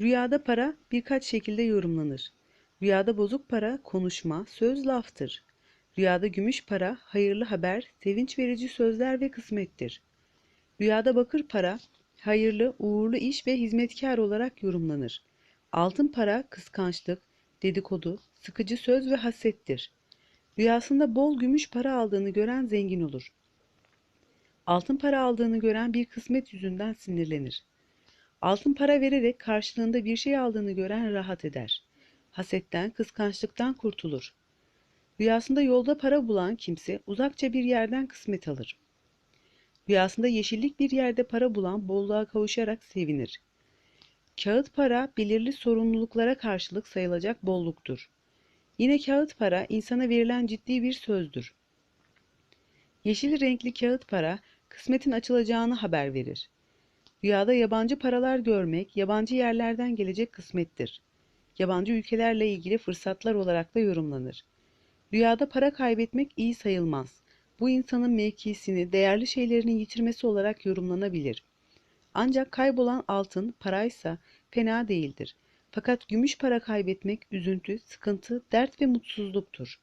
Rüyada para birkaç şekilde yorumlanır. Rüyada bozuk para konuşma, söz laftır. Rüyada gümüş para hayırlı haber, sevinç verici sözler ve kısmettir. Rüyada bakır para hayırlı, uğurlu iş ve hizmetkar olarak yorumlanır. Altın para kıskançlık, dedikodu, sıkıcı söz ve hasettir. Rüyasında bol gümüş para aldığını gören zengin olur. Altın para aldığını gören bir kısmet yüzünden sinirlenir. Altın para vererek karşılığında bir şey aldığını gören rahat eder. Hasetten, kıskançlıktan kurtulur. Rüyasında yolda para bulan kimse uzakça bir yerden kısmet alır. Rüyasında yeşillik bir yerde para bulan bolluğa kavuşarak sevinir. Kağıt para belirli sorumluluklara karşılık sayılacak bolluktur. Yine kağıt para insana verilen ciddi bir sözdür. Yeşil renkli kağıt para kısmetin açılacağını haber verir. Rüyada yabancı paralar görmek, yabancı yerlerden gelecek kısmettir. Yabancı ülkelerle ilgili fırsatlar olarak da yorumlanır. Rüyada para kaybetmek iyi sayılmaz. Bu insanın mevkisini, değerli şeylerini yitirmesi olarak yorumlanabilir. Ancak kaybolan altın, paraysa fena değildir. Fakat gümüş para kaybetmek üzüntü, sıkıntı, dert ve mutsuzluktur.